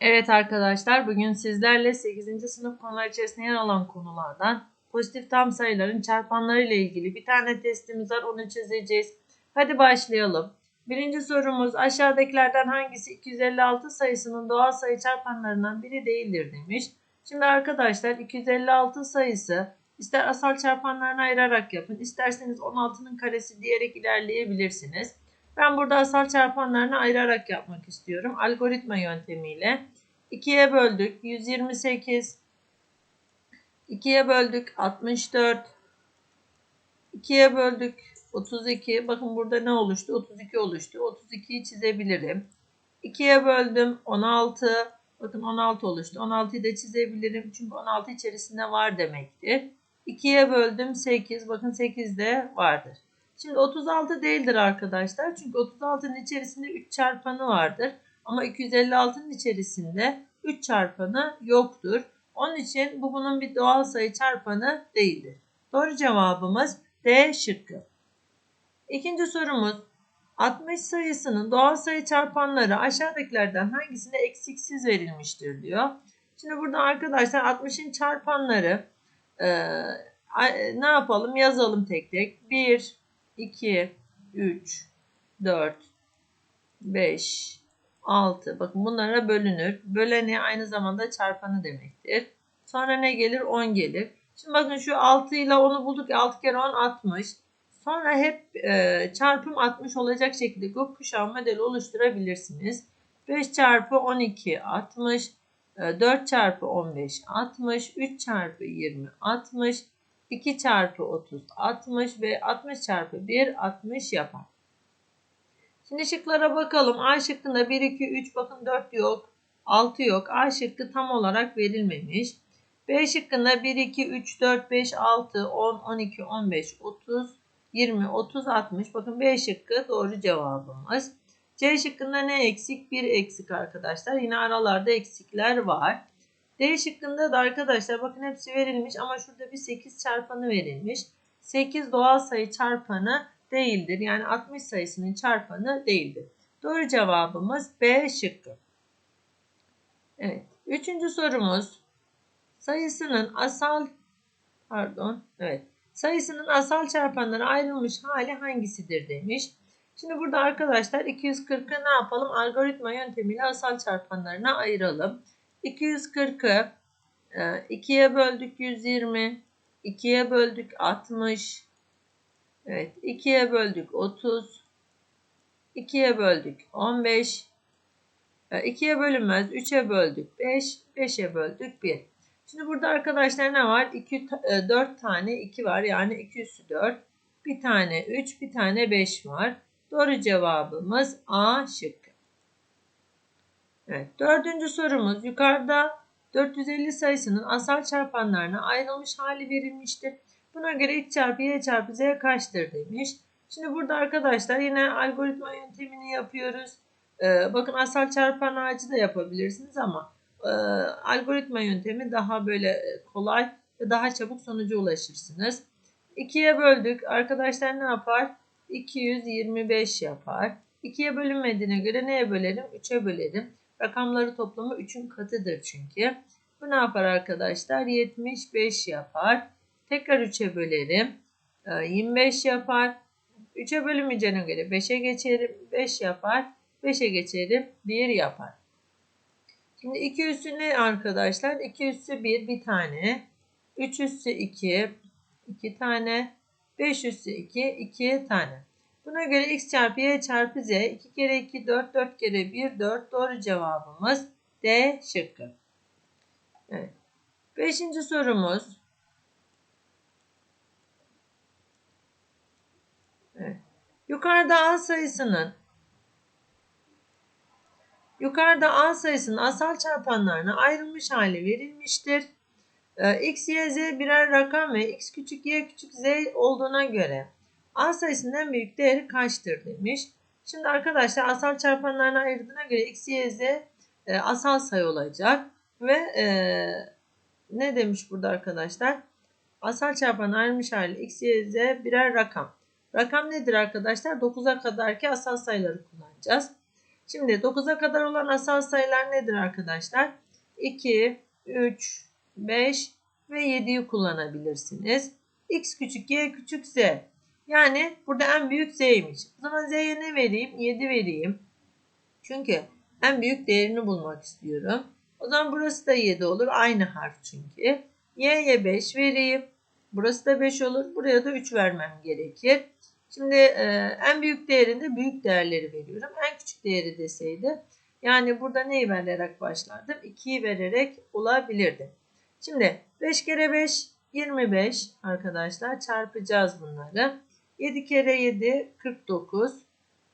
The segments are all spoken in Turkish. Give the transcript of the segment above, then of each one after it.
Evet arkadaşlar bugün sizlerle 8. sınıf konular içerisinde yer alan konulardan pozitif tam sayıların çarpanları ile ilgili bir tane testimiz var onu çözeceğiz. Hadi başlayalım. Birinci sorumuz aşağıdakilerden hangisi 256 sayısının doğal sayı çarpanlarından biri değildir demiş. Şimdi arkadaşlar 256 sayısı ister asal çarpanlarına ayırarak yapın isterseniz 16'nın karesi diyerek ilerleyebilirsiniz. Ben burada asal çarpanlarını ayırarak yapmak istiyorum. Algoritma yöntemiyle. 2'ye böldük 128. 2'ye böldük 64. 2'ye böldük 32. Bakın burada ne oluştu? 32 oluştu. 32'yi çizebilirim. 2'ye böldüm 16. Bakın 16 oluştu. 16'yı da çizebilirim. Çünkü 16 içerisinde var demektir. 2'ye böldüm 8. Bakın 8 de vardır. Şimdi 36 değildir arkadaşlar. Çünkü 36'nın içerisinde 3 çarpanı vardır. Ama 256'nın içerisinde 3 çarpanı yoktur. Onun için bu bunun bir doğal sayı çarpanı değildir. Doğru cevabımız D şıkkı. İkinci sorumuz 60 sayısının doğal sayı çarpanları aşağıdakilerden hangisinde eksiksiz verilmiştir diyor. Şimdi burada arkadaşlar 60'ın çarpanları e, ne yapalım yazalım tek tek. 1, 2, 3, 4, 5, 6. Bakın bunlara bölünür. Böleni aynı zamanda çarpanı demektir. Sonra ne gelir? 10 gelir. Şimdi bakın şu 6 ile 10'u bulduk. 6 kere 10 60. Sonra hep e, çarpım 60 olacak şekilde gökkuşağı modeli oluşturabilirsiniz. 5 çarpı 12 60. 4 çarpı 15 60. 3 çarpı 20 60. 2 çarpı 30 60 ve 60 çarpı 1 60 yapar. Şimdi şıklara bakalım. A şıkkında 1, 2, 3 bakın 4 yok. 6 yok. A şıkkı tam olarak verilmemiş. B şıkkında 1, 2, 3, 4, 5, 6, 10, 12, 15, 30, 20, 30, 60. Bakın B şıkkı doğru cevabımız. C şıkkında ne eksik? 1 eksik arkadaşlar. Yine aralarda eksikler var. D şıkkında da arkadaşlar bakın hepsi verilmiş ama şurada bir 8 çarpanı verilmiş. 8 doğal sayı çarpanı değildir. Yani 60 sayısının çarpanı değildir. Doğru cevabımız B şıkkı. Evet. Üçüncü sorumuz sayısının asal pardon evet sayısının asal çarpanları ayrılmış hali hangisidir demiş. Şimdi burada arkadaşlar 240'ı ne yapalım? Algoritma yöntemiyle asal çarpanlarına ayıralım. 240'ı 2'ye e, böldük 120, 2'ye böldük 60, evet 2'ye böldük 30, 2'ye böldük 15, 2'ye e, bölünmez 3'e böldük 5, 5'e böldük 1. Şimdi burada arkadaşlar ne var? 2, 4 e, tane 2 var yani 2 üssü 4. Bir tane 3, bir tane 5 var. Doğru cevabımız A şıkkı. Evet, dördüncü sorumuz yukarıda 450 sayısının asal çarpanlarına ayrılmış hali verilmiştir. Buna göre x çarpı y çarpı z kaçtır demiş. Şimdi burada arkadaşlar yine algoritma yöntemini yapıyoruz. Ee, bakın asal çarpan ağacı da yapabilirsiniz ama e, algoritma yöntemi daha böyle kolay ve daha çabuk sonuca ulaşırsınız. 2'ye böldük. Arkadaşlar ne yapar? 225 yapar. 2'ye bölünmediğine göre neye bölerim? 3'e bölerim. Rakamları toplamı 3'ün katıdır çünkü. Bu ne yapar arkadaşlar? 75 yapar. Tekrar 3'e bölerim. 25 ee, yapar. 3'e bölünmeyeceğine göre 5'e geçerim. 5 yapar. 5'e geçerim. 1 yapar. Şimdi 2 üssü ne arkadaşlar? 2 üssü 1 bir tane. 3 üssü 2 2 tane. 5 üssü 2 2 tane. Buna göre x çarpı y çarpı z 2 kere 2 4 4 kere 1 4 doğru cevabımız D şıkkı. Evet. Beşinci sorumuz. Evet. Yukarıda A sayısının Yukarıda A sayısının asal çarpanlarına ayrılmış hali verilmiştir. Ee, x, y, z birer rakam ve x küçük y küçük z olduğuna göre A sayısının büyük değeri kaçtır demiş. Şimdi arkadaşlar asal çarpanlarına ayırdığına göre x, y, z e, asal sayı olacak. Ve e, ne demiş burada arkadaşlar? Asal çarpan ayrılmış hali x, y, z birer rakam. Rakam nedir arkadaşlar? 9'a kadar ki asal sayıları kullanacağız. Şimdi 9'a kadar olan asal sayılar nedir arkadaşlar? 2, 3, 5 ve 7'yi kullanabilirsiniz. X küçük, Y küçük, Z. Yani burada en büyük Z'ymiş. O zaman Z'ye ne vereyim? 7 vereyim. Çünkü en büyük değerini bulmak istiyorum. O zaman burası da 7 olur. Aynı harf çünkü. Y'ye 5 vereyim. Burası da 5 olur. Buraya da 3 vermem gerekir. Şimdi e, en büyük değerinde büyük değerleri veriyorum. En küçük değeri deseydi. Yani burada neyi vererek başlardım? 2'yi vererek olabilirdi. Şimdi 5 kere 5 25 arkadaşlar. Çarpacağız bunları. 7 kere 7 49.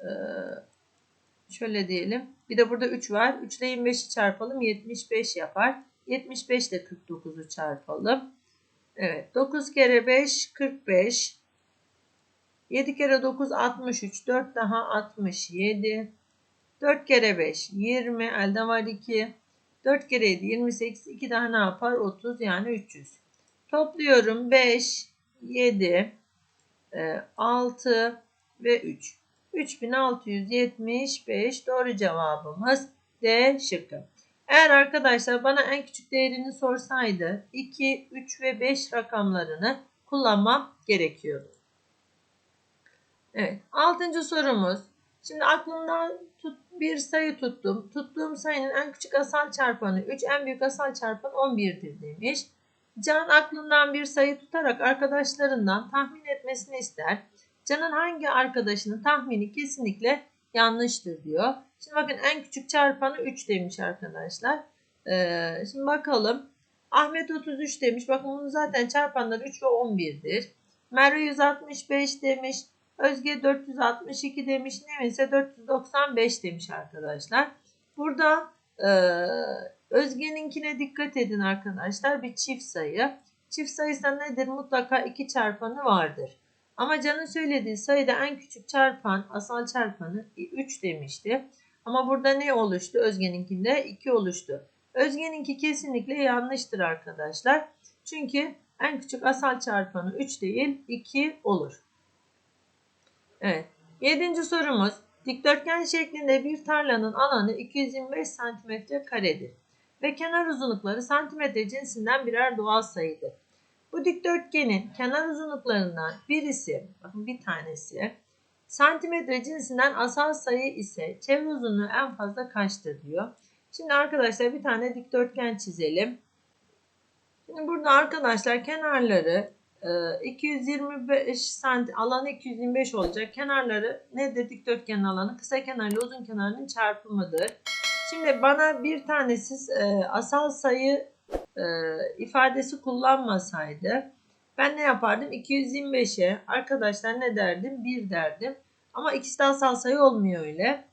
Ee, şöyle diyelim. Bir de burada 3 var. 3 ile 25'i çarpalım. 75 yapar. 75 ile 49'u çarpalım. Evet. 9 kere 5 45. 7 kere 9 63. 4 daha 67. 4 kere 5 20. Elde var 2. 4 kere 7 28. 2 daha ne yapar? 30 yani 300. Topluyorum 5, 7, 6 ve 3. 3675 doğru cevabımız D şıkkı. Eğer arkadaşlar bana en küçük değerini sorsaydı 2, 3 ve 5 rakamlarını kullanmam gerekiyordu. Evet. Altıncı sorumuz. Şimdi aklımdan tut, bir sayı tuttum. Tuttuğum sayının en küçük asal çarpanı 3, en büyük asal çarpanı 11'dir demiş. Can aklından bir sayı tutarak arkadaşlarından tahmin etmesini ister. Can'ın hangi arkadaşının tahmini kesinlikle yanlıştır diyor. Şimdi bakın en küçük çarpanı 3 demiş arkadaşlar. Ee, şimdi bakalım. Ahmet 33 demiş. Bakın bunun zaten çarpanları 3 ve 11'dir. Merve 165 demiş. Özge 462 demiş. Nevin ise 495 demiş arkadaşlar. Burada e, Özge'ninkine dikkat edin arkadaşlar. Bir çift sayı. Çift sayısa nedir? Mutlaka iki çarpanı vardır. Ama Can'ın söylediği sayıda en küçük çarpan, asal çarpanı 3 demişti. Ama burada ne oluştu? Özge'ninkinde 2 oluştu. Özge'ninki kesinlikle yanlıştır arkadaşlar. Çünkü en küçük asal çarpanı 3 değil 2 olur. Evet. Yedinci sorumuz. Dikdörtgen şeklinde bir tarlanın alanı 225 cm karedir ve kenar uzunlukları santimetre cinsinden birer doğal sayıdır. Bu dikdörtgenin kenar uzunluklarından birisi, bakın bir tanesi, santimetre cinsinden asal sayı ise çevre uzunluğu en fazla kaçtır diyor. Şimdi arkadaşlar bir tane dikdörtgen çizelim. Şimdi burada arkadaşlar kenarları 225 santim alanı 225 olacak. Kenarları ne de dikdörtgenin alanı kısa kenarla uzun kenarının çarpımıdır. Şimdi bana bir tanesi e, asal sayı e, ifadesi kullanmasaydı ben ne yapardım? 225'e arkadaşlar ne derdim? 1 derdim. Ama ikisi de asal sayı olmuyor öyle.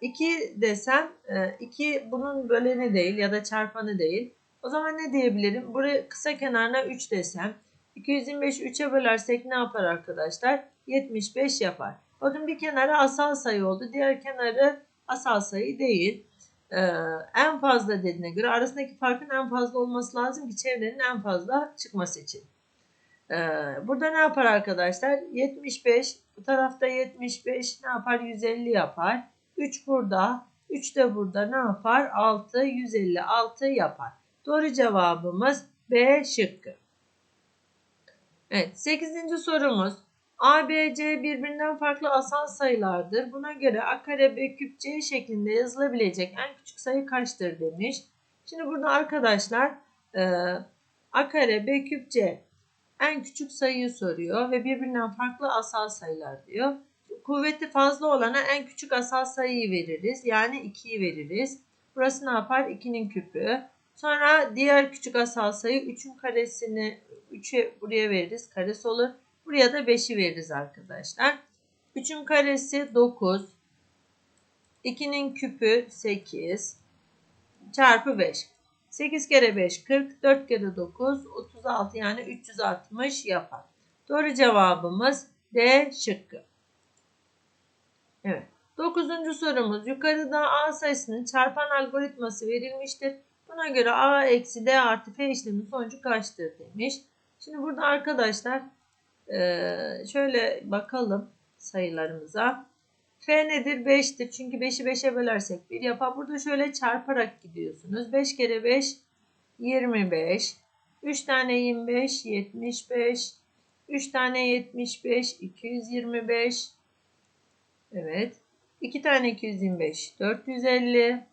2 e, desem 2 e, bunun böleni değil ya da çarpanı değil. O zaman ne diyebilirim? Buraya kısa kenarına 3 desem 225 3'e bölersek ne yapar arkadaşlar? 75 yapar. Bakın bir kenarı asal sayı oldu. Diğer kenarı asal sayı değil. Ee, en fazla dediğine göre arasındaki farkın en fazla olması lazım ki çevrenin en fazla çıkması için. Ee, burada ne yapar arkadaşlar? 75 bu tarafta 75 ne yapar? 150 yapar. 3 burada 3 de burada ne yapar? 6 156 yapar. Doğru cevabımız B şıkkı. Evet 8. sorumuz. A, B, C birbirinden farklı asal sayılardır. Buna göre A kare B küp C şeklinde yazılabilecek en küçük sayı kaçtır demiş. Şimdi burada arkadaşlar e, A kare B küp C en küçük sayıyı soruyor ve birbirinden farklı asal sayılar diyor. Kuvveti fazla olana en küçük asal sayıyı veririz. Yani 2'yi veririz. Burası ne yapar? 2'nin küpü. Sonra diğer küçük asal sayı 3'ün karesini 3'e buraya veririz. Karesi olur. Buraya da 5'i veririz arkadaşlar. 3'ün karesi 9. 2'nin küpü 8. Çarpı 5. 8 kere 5 40. 4 kere 9 36 yani 360 yapar. Doğru cevabımız D şıkkı. Evet. Dokuzuncu sorumuz. Yukarıda A sayısının çarpan algoritması verilmiştir. Buna göre A eksi D artı F işlemi sonucu kaçtır demiş. Şimdi burada arkadaşlar ee, şöyle bakalım sayılarımıza. F nedir? 5'tir. Çünkü 5'i 5'e bölersek 1 yapar. Burada şöyle çarparak gidiyorsunuz. 5 kere 5 25. 3 tane 25 75. 3 tane 75 225. Evet. 2 tane 225 450.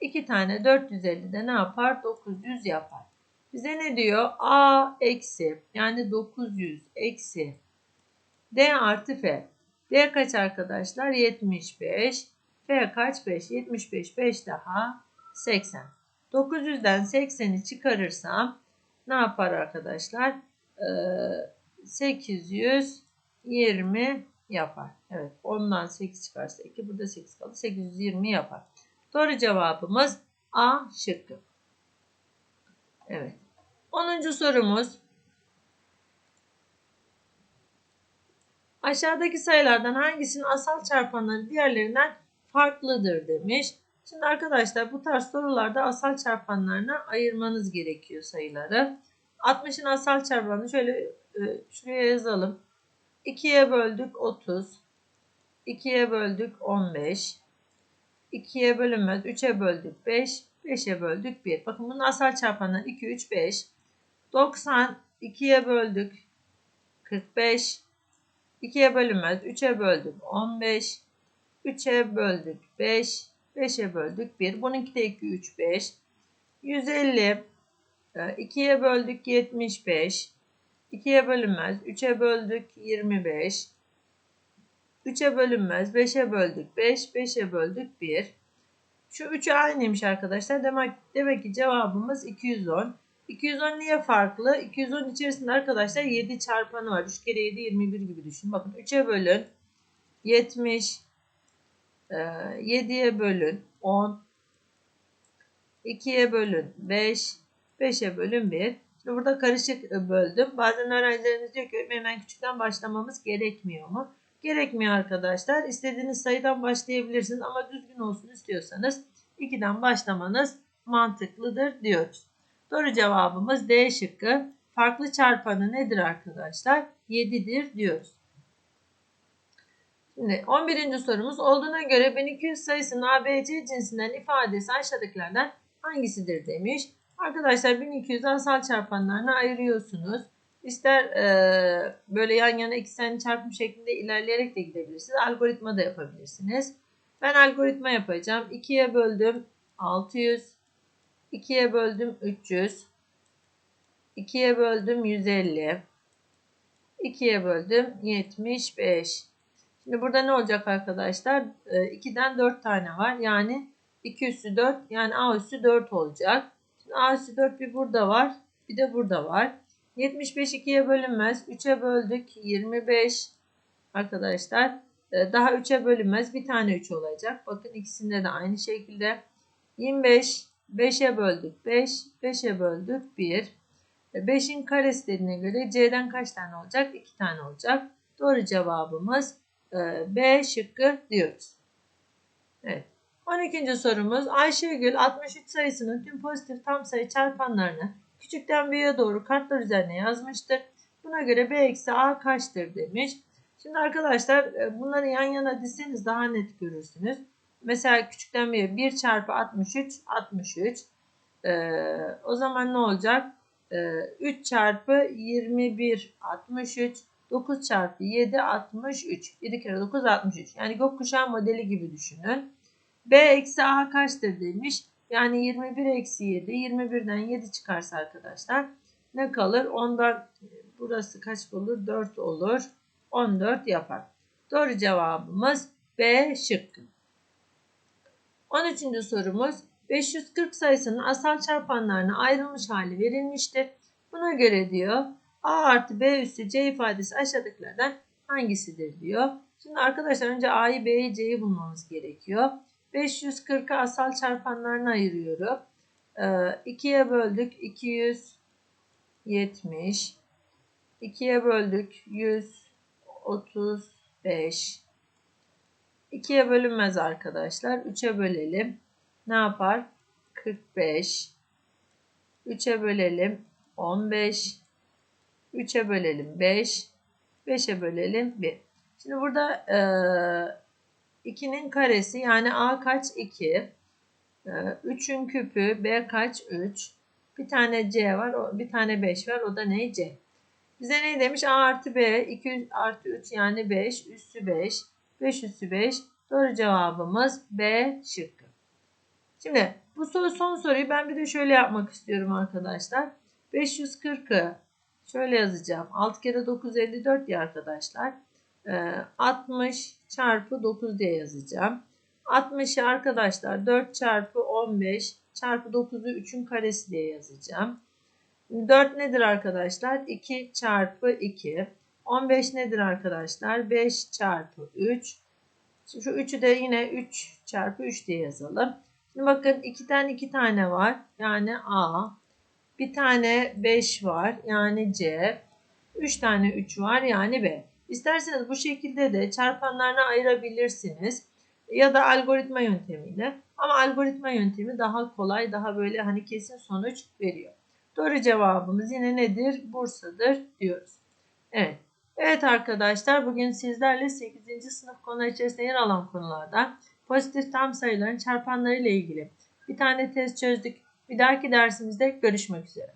2 tane 450 de ne yapar? 900 yapar. Bize ne diyor? A eksi yani 900 eksi D artı F. D kaç arkadaşlar? 75. F kaç? 5. 75. 5 daha 80. 900'den 80'i çıkarırsam ne yapar arkadaşlar? Ee, 820 yapar. Evet. Ondan 8 çıkarsa 2. Burada 8 kaldı. 820 yapar. Doğru cevabımız A şıkkı. Evet. 10. sorumuz. Aşağıdaki sayılardan hangisinin asal çarpanları diğerlerinden farklıdır demiş. Şimdi arkadaşlar bu tarz sorularda asal çarpanlarına ayırmanız gerekiyor sayıları. 60'ın asal çarpanını şöyle e, şuraya yazalım. 2'ye böldük 30. 2'ye böldük 15. 2'ye bölünmez. 3'e böldük 5. 5'e böldük 1. Bakın bunun asal çarpanları 2, 3, 5. 90. 2'ye böldük 45. 2'ye bölünmez. 3'e böldük 15. 3'e böldük 5. 5'e böldük 1. Bununki de 2, 3, 5. 150. 2'ye böldük 75. 2'ye bölünmez. 3'e böldük 25. 3'e bölünmez. 5'e böldük 5. 5'e böldük 1. Şu 3'ü aynıymış arkadaşlar. Demek, demek ki cevabımız 210. 210 niye farklı? 210 içerisinde arkadaşlar 7 çarpanı var. 3 kere 7 21 gibi düşün. Bakın 3'e bölün 70 7'ye bölün 10 2'ye bölün 5 5'e bölün 1 Şimdi burada karışık böldüm. Bazen öğrencilerimiz diyor ki hemen küçükten başlamamız gerekmiyor mu? Gerekmiyor arkadaşlar. İstediğiniz sayıdan başlayabilirsiniz ama düzgün olsun istiyorsanız 2'den başlamanız mantıklıdır diyoruz. Doğru cevabımız D şıkkı. Farklı çarpanı nedir arkadaşlar? 7'dir diyoruz. Şimdi 11. sorumuz olduğuna göre 1200 sayısının ABC cinsinden ifadesi aşağıdakilerden hangisidir demiş. Arkadaşlar 1200 asal çarpanlarına ayırıyorsunuz. İster e, böyle yan yana ikisini çarpım şeklinde ilerleyerek de gidebilirsiniz. Algoritma da yapabilirsiniz. Ben algoritma yapacağım. 2'ye böldüm 600. 2'ye böldüm 300. 2'ye böldüm 150. 2'ye böldüm 75. Şimdi burada ne olacak arkadaşlar? 2'den 4 tane var. Yani 2 üssü 4 yani A üssü 4 olacak. Şimdi A üssü 4 bir burada var. Bir de burada var. 75 2'ye bölünmez. 3'e böldük 25. Arkadaşlar daha 3'e bölünmez. Bir tane 3 olacak. Bakın ikisinde de aynı şekilde. 25 5'e böldük 5. 5'e böldük 1. 5'in karesi dediğine göre C'den kaç tane olacak? 2 tane olacak. Doğru cevabımız B şıkkı diyoruz. Evet. 12. sorumuz Ayşegül 63 sayısının tüm pozitif tam sayı çarpanlarını küçükten büyüğe doğru kartlar üzerine yazmıştır. Buna göre B eksi A kaçtır demiş. Şimdi arkadaşlar bunları yan yana dizseniz daha net görürsünüz. Mesela küçükten büyüğe 1 çarpı 63 63. Ee, o zaman ne olacak? Ee, 3 çarpı 21 63. 9 çarpı 7 63. 7 kere 9 63. Yani gökkuşağı modeli gibi düşünün. B eksi A kaçtır demiş. Yani 21 eksi 7. 21'den 7 çıkarsa arkadaşlar ne kalır? Ondan burası kaç olur? 4 olur. 14 yapar. Doğru cevabımız B şıkkı. 13. sorumuz 540 sayısının asal çarpanlarına ayrılmış hali verilmiştir. Buna göre diyor A artı B üssü C ifadesi aşağıdakilerden hangisidir diyor. Şimdi arkadaşlar önce A'yı B'yi C'yi bulmamız gerekiyor. 540'ı asal çarpanlarına ayırıyorum. Ee, 2'ye böldük 270. 2'ye böldük 135. 2'ye bölünmez arkadaşlar. 3'e bölelim. Ne yapar? 45. 3'e bölelim. 15. 3'e bölelim 5. 5'e bölelim 1. Şimdi burada e, 2'nin karesi yani A kaç 2. 3'ün küpü B kaç 3. Bir tane C var bir tane 5 var o da ne C. Bize ne demiş? A artı B 2 artı 3 yani 5 üssü 5. 5 üssü 5. Doğru cevabımız B şıkkı. Şimdi bu soru son soruyu ben bir de şöyle yapmak istiyorum arkadaşlar. 540'ı şöyle yazacağım. 6 kere 9 54 ya arkadaşlar. Ee, 60 çarpı 9 diye yazacağım. 60'ı arkadaşlar 4 çarpı 15 çarpı 9'u 3'ün karesi diye yazacağım. 4 nedir arkadaşlar? 2 çarpı 2. 15 nedir arkadaşlar? 5 çarpı 3. Şu 3'ü de yine 3 çarpı 3 diye yazalım. Şimdi bakın 2'den 2 tane var. Yani A. Bir tane 5 var. Yani C. 3 tane 3 var. Yani B. İsterseniz bu şekilde de çarpanlarına ayırabilirsiniz. Ya da algoritma yöntemiyle. Ama algoritma yöntemi daha kolay, daha böyle hani kesin sonuç veriyor. Doğru cevabımız yine nedir? Bursa'dır diyoruz. Evet. Evet arkadaşlar bugün sizlerle 8. sınıf konular içerisinde yer alan konulardan pozitif tam sayıların çarpanları ile ilgili bir tane test çözdük. Bir dahaki dersimizde görüşmek üzere.